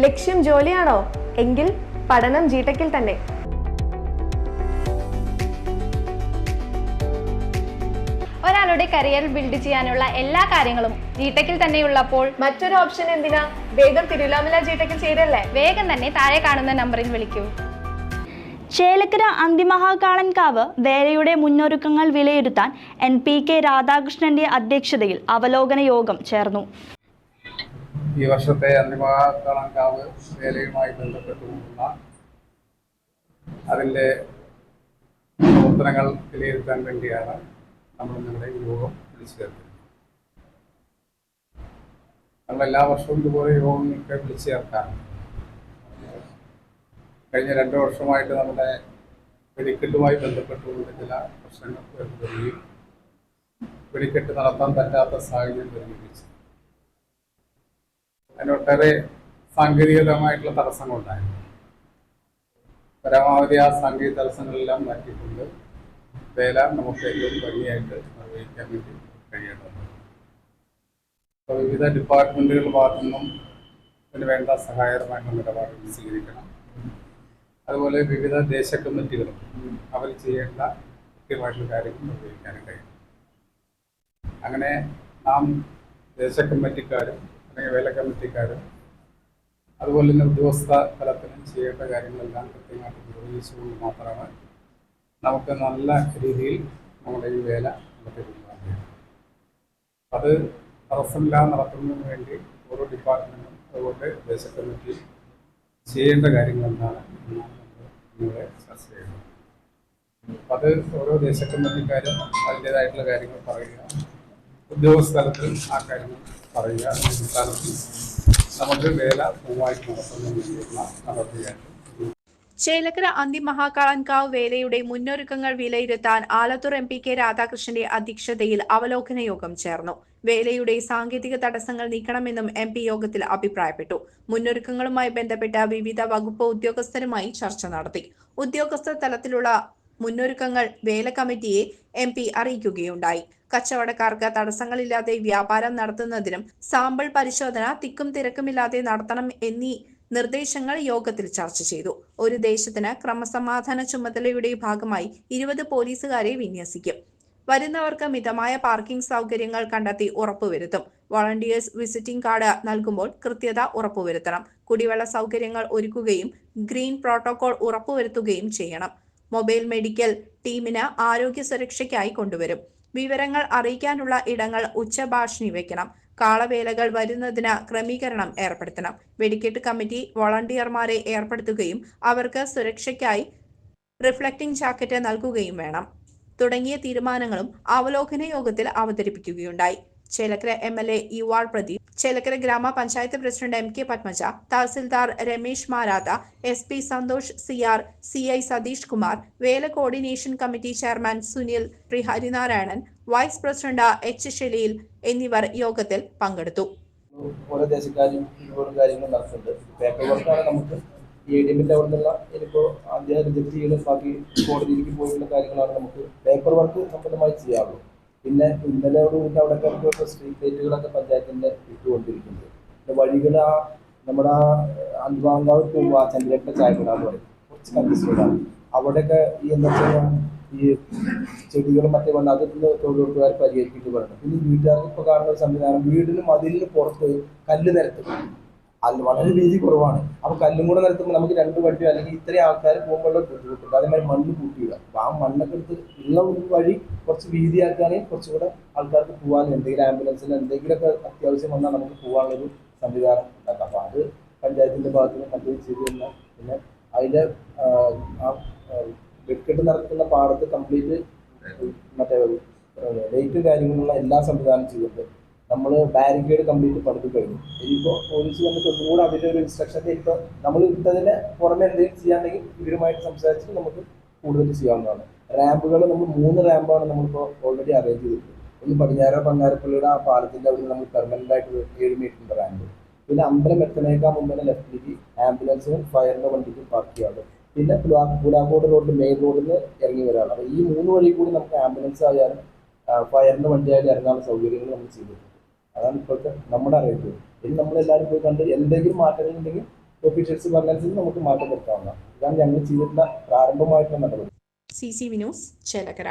ലക്ഷ്യം ജോലിയാണോ? എങ്കിൽ പഠനം ജീട്ടക്കിൽ തന്നെ. ഒരാളുടെ കരിയർ ബിൽഡ് ചെയ്യാനുള്ള എല്ലാ കാര്യങ്ങളും ജീടെക്കിൽ തന്നെ ഉള്ളപ്പോൾ മറ്റൊരു ഓപ്ഷൻ എന്തിനാ? വേഗം തിരുവിലാമല ജീട്ടക്കിൽ ചെയ്തല്ലേ വേഗം തന്നെ താഴെ കാണുന്ന നമ്പറിൽ വിളിക്കൂ. ചേലക്കര അന്തിമഹാകാളൻകാവ് വേലയുടെ മുന്നൊരുക്കങ്ങൾ വിലയിരുത്താൻ എൻ പി കെ രാധാകൃഷ്ണന്റെ അധ്യക്ഷതയിൽ അവലോകന യോഗം ചേർന്നു. ഈ വർഷത്തെ അന്തിമകളങ്കാവ് വേലയുമായി ബന്ധപ്പെട്ടുകൊണ്ടുള്ള അതിന്റെ പ്രവർത്തനങ്ങൾ വിലയിരുത്താൻ വേണ്ടിയാണ് നമ്മൾ നിങ്ങളുടെ യോഗം വിളിച്ചു ചേർക്കുന്നത് നമ്മൾ എല്ലാ വർഷവും ഇതുപോലെ യോഗങ്ങൾക്ക് വിളിച്ചു ചേർക്കാറുണ്ട്. കഴിഞ്ഞ രണ്ട് വർഷമായിട്ട് നമ്മുടെ വെടിക്കെട്ടുമായി ബന്ധപ്പെട്ടുകൊണ്ട് ചില പ്രശ്നങ്ങൾ വരികയും വെടിക്കെട്ട് നടത്താൻ പറ്റാത്ത സാഹചര്യം വരികയും അതിനൊട്ടേറെ സാങ്കേതികപരമായിട്ടുള്ള തടസ്സങ്ങളുണ്ടായിരുന്നു പരമാവധി ആ സാങ്കേതിക തടസ്സങ്ങളെല്ലാം മാറ്റിക്കൊണ്ട് വേല നമുക്ക് ഏറ്റവും ഭംഗിയായിട്ട് നിർവഹിക്കാൻ വേണ്ടി കഴിയേണ്ടതുണ്ട്. വിവിധ ഡിപ്പാർട്ട്മെന്റുകൾ ഭാഗത്തു നിന്നും അതിന് വേണ്ട സഹായകരമായിട്ടുള്ള നിലപാടുകൾ സ്വീകരിക്കണം. അതുപോലെ വിവിധ ദേശ കമ്മിറ്റികളും അവർ ചെയ്യേണ്ട കൃത്യമായിട്ടുള്ള കാര്യങ്ങൾ നിർവഹിക്കാനും കഴിയും അങ്ങനെ നാം ദേശ കമ്മിറ്റിക്കാരും അല്ലെങ്കിൽ വേല കമ്മിറ്റിക്കാരും അതുപോലെ തന്നെ ഉദ്യോഗസ്ഥ തലത്തിലും ചെയ്യേണ്ട കാര്യങ്ങളെല്ലാം കൃത്യമായിട്ട് നിർവഹിച്ചുകൊണ്ട് മാത്രമേ നമുക്ക് നല്ല രീതിയിൽ നമ്മുടെ ഈ വേല നടത്തിക്കൊണ്ടുപോകാൻ അത് തടസ്സമില്ലാതെ നടത്തുന്നതിന് വേണ്ടി ഓരോ ഡിപ്പാർട്ട്മെന്റും അതുപോലെ ദേശ കമ്മിറ്റി ചെയ്യേണ്ട കാര്യങ്ങൾ എന്താണ് എന്നാണ് നമ്മൾ നിങ്ങളെ ചർച്ച ചെയ്യുന്നത് അത് ഓരോ ദേശ കമ്മിറ്റിക്കാരും അതിന്റേതായിട്ടുള്ള കാര്യങ്ങൾ പറയുക ഉദ്യോഗസ്ഥ തലത്തിൽ ആ കാര്യങ്ങൾ പറയുക അടിസ്ഥാനത്തിൽ നമുക്ക് വേല പൂവായിട്ട് നടത്തുന്ന വേണ്ടിയുള്ള നടപടിയായിട്ട് ചേലക്കര അന്തിമഹാകാളൻകാവ് വേലയുടെ മുന്നൊരുക്കങ്ങൾ വിലയിരുത്താൻ ആലത്തൂർ എം പി കെ രാധാകൃഷ്ണന്റെ അധ്യക്ഷതയിൽ അവലോകന യോഗം ചേർന്നു. വേലയുടെ സാങ്കേതിക തടസ്സങ്ങൾ നീക്കണമെന്നും എം പി യോഗത്തിൽ അഭിപ്രായപ്പെട്ടു. മുന്നൊരുക്കങ്ങളുമായി ബന്ധപ്പെട്ട വിവിധ വകുപ്പ് ഉദ്യോഗസ്ഥരുമായി ചർച്ച നടത്തി. ഉദ്യോഗസ്ഥ തലത്തിലുള്ള മുന്നൊരുക്കങ്ങൾ വേല കമ്മിറ്റിയെ എം പി അറിയിക്കുകയുണ്ടായി. കച്ചവടക്കാർക്ക് തടസ്സങ്ങളില്ലാതെ വ്യാപാരം നടത്തുന്നതിനും സാമ്പിൾ പരിശോധന തിക്കും തിരക്കുമില്ലാതെ നടത്തണം എന്നീ നിർദ്ദേശങ്ങൾ യോഗത്തിൽ ചർച്ച ചെയ്തു. ഒരു ദേശത്തിന് ക്രമസമാധാന ചുമതലയുടെ ഭാഗമായി ഇരുപത് പോലീസുകാരെ വിന്യസിക്കും. വരുന്നവർക്ക് മിതമായ പാർക്കിംഗ് സൗകര്യങ്ങൾ കണ്ടെത്തി ഉറപ്പുവരുത്തും. വോളണ്ടിയേഴ്സ് വിസിറ്റിംഗ് കാർഡ് നൽകുമ്പോൾ കൃത്യത ഉറപ്പുവരുത്തണം. കുടിവെള്ള സൗകര്യങ്ങൾ ഒരുക്കുകയും ഗ്രീൻ പ്രോട്ടോകോൾ ഉറപ്പുവരുത്തുകയും ചെയ്യണം. മൊബൈൽ മെഡിക്കൽ ടീമിന് ആരോഗ്യ സുരക്ഷയ്ക്കായി കൊണ്ടുവരും. വിവരങ്ങൾ അറിയിക്കാനുള്ള ഇടങ്ങൾ ഉച്ചഭാഷിണി വയ്ക്കണം കാളവേലകൾ വരുന്നതിന് ക്രമീകരണം ഏർപ്പെടുത്തണം. വെടിക്കെട്ട് കമ്മിറ്റി വോളണ്ടിയർമാരെ ഏർപ്പെടുത്തുകയും അവർക്ക് സുരക്ഷയ്ക്കായി റിഫ്ലക്റ്റിംഗ് ജാക്കറ്റ് നൽകുകയും വേണം. തുടങ്ങിയ തീരുമാനങ്ങളും അവലോകന യോഗത്തിൽ അവതരിപ്പിക്കുകയുണ്ടായി. Chelakkara M L A യുവാൾ Pradeep Chelakkara ഗ്രാമപഞ്ചായത്ത് president M K Padmaja tahsildar Ramesh Marath S P Santhosh C R C I Satheesh Kumar Vela coordination committee chairman Sunil Sri Harinarayanan vice president H Sheleel എന്നിവർ യോഗത്തിൽ പങ്കെടുത്തു. ഓരോ ദേശക്കാരും ഇതുപോലുള്ള കാര്യങ്ങൾ പേപ്പർ വർക്കാണ് നമുക്ക് അവിടെ നിന്നുള്ള ഇനിയിപ്പോൾ ആദ്യം റിജക്ട് ചെയ്യലും ബാക്കി കോടതിയിലേക്ക് പോയിട്ടുള്ള കാര്യങ്ങളാണ് നമുക്ക് പേപ്പർ വർക്ക് സംബന്ധമായി ചെയ്യാറുള്ളൂ പിന്നെ ഇന്നലെയോട് കൂടി അവിടെ കുറച്ച് സ്ട്രീറ്റ് ലൈറ്റുകളൊക്കെ പഞ്ചായത്തിന്റെ ഇട്ടുകൊണ്ടിരിക്കുന്നത് പിന്നെ വഴികൾ ആ നമ്മുടെ ആ അന്തിമാങ്കാവ് പോകുമ്പോൾ ആ ചന്ദ്രേട്ട ചായക്കട കുറച്ച് കണ്ടിസ്റ്റാണ് അവിടെയൊക്കെ ഈ എന്താ വെച്ചാൽ ഈ ചെടികളും മറ്റേ വന്ന് അതിൽ തൊഴിലുറപ്പുകാർ പരിഹരിക്കേണ്ടി പറയുന്നത് പിന്നെ വീട്ടുകാർക്ക് ഇപ്പോൾ കാണുന്ന ഒരു സംവിധാനം വീടിന് മതിലിന് പുറത്ത് കല്ല് നിരത്തും. അല്ല വളരെ വീതി കുറവാണ്. അപ്പൊ കല്ലും കൂടെ നിരത്തുമ്പോൾ നമുക്ക് രണ്ട് വണ്ടി അല്ലെങ്കിൽ ഇത്രയും ആൾക്കാർ പോകുമ്പോൾ ബുദ്ധിമുട്ടുണ്ട്. അതേമാതിരി മണ്ണ് കൂട്ടിയിടുക. അപ്പൊ ആ മണ്ണൊക്കെ എടുത്ത് ഉള്ള ഒരു വഴി കുറച്ച് വീതിയാക്കുകയാണെങ്കിൽ കുറച്ചുകൂടെ ആൾക്കാർക്ക് പോകാൻ എന്തെങ്കിലും ആംബുലൻസിന് എന്തെങ്കിലുമൊക്കെ അത്യാവശ്യം വന്നാൽ നമുക്ക് പോകാനുള്ളൊരു സംവിധാനം ഉണ്ടാക്കാം. അപ്പൊ അത് പഞ്ചായത്തിന്റെ ഭാഗത്ത് നിന്ന് കണ്ടു ചെയ്തു പിന്നെ അതിന്റെ ആ, വെടിക്കെട്ട് നടത്തുന്ന പാടത്ത് കംപ്ലീറ്റ് മറ്റേ ലൈറ്റും കാര്യങ്ങളുള്ള എല്ലാ സംവിധാനം ചെയ്തിട്ടുണ്ട്. നമ്മൾ ബാരിക്കേഡ് കംപ്ലീറ്റ് പണിത് കഴിഞ്ഞു. ഇനിയിപ്പോൾ പോലീസ് വന്നിട്ട് ഒന്നുകൂടെ അവരുടെ ഒരു ഇൻസ്ട്രക്ഷൻ ഇപ്പോൾ നമ്മൾ ഇട്ടതിന് പുറമെ എന്തെങ്കിലും ചെയ്യാണ്ടെങ്കിൽ ഇവരുമായിട്ട് സംസാരിച്ചിട്ട് നമുക്ക് കൂടുതൽ ചെയ്യാവുന്നതാണ്. റാമ്പുകൾ നമ്മൾ മൂന്ന് റാമ്പാണ് നമ്മളിപ്പോൾ ഓൾറെഡി അറേഞ്ച് ചെയ്തിട്ടുണ്ട് ഒന്ന് പടിഞ്ഞാറ പങ്ങാരപ്പള്ളിയുടെ ആ പാലത്തിന്റെ അവിടെ നമ്മൾ പെർമനന്റ് ആയിട്ട് ഏഴ് മീറ്ററിന്റെ റാമ്പ് പിന്നെ അമ്പലം എത്തണേക്കാൾ മുമ്പ് തന്നെ ലെഫ്റ്റിലേക്ക് ആംബുലൻസും ഫയറിന്റെ വണ്ടിക്കും പാർക്ക് ചെയ്യാറുണ്ട് പിന്നെ പുലാ പുലാക്കോട് റോഡിൽ മെയിൻ റോഡിൽ നിന്ന് ഇറങ്ങി വരാനുള്ളത് അപ്പോൾ ഈ മൂന്ന് വഴി കൂടി നമുക്ക് ആംബുലൻസ് ആയാലും ഫയറിന്റെ വണ്ടിയായാലും ഇറങ്ങാനുള്ള സൗകര്യങ്ങൾ നമ്മൾ ചെയ്തിട്ടുണ്ട്. അതാണ് ഇപ്പോഴത്തെ നമ്മുടെ അറിയിപ്പ്. ഇനി നമ്മളെല്ലാവരും പോയി കണ്ട് എന്തെങ്കിലും മാറ്റങ്ങൾ ഉണ്ടെങ്കിൽ ഓഫീഷ്യൽസ് പറഞ്ഞനുസരിച്ച് നമുക്ക് മാറ്റം വരുത്താവുന്നതാണ്. ഇതാണ് ഞങ്ങൾ ചെയ്തിട്ടുള്ള പ്രാരംഭമായിട്ടുള്ള നടപടി. C C Vinos Chelakkara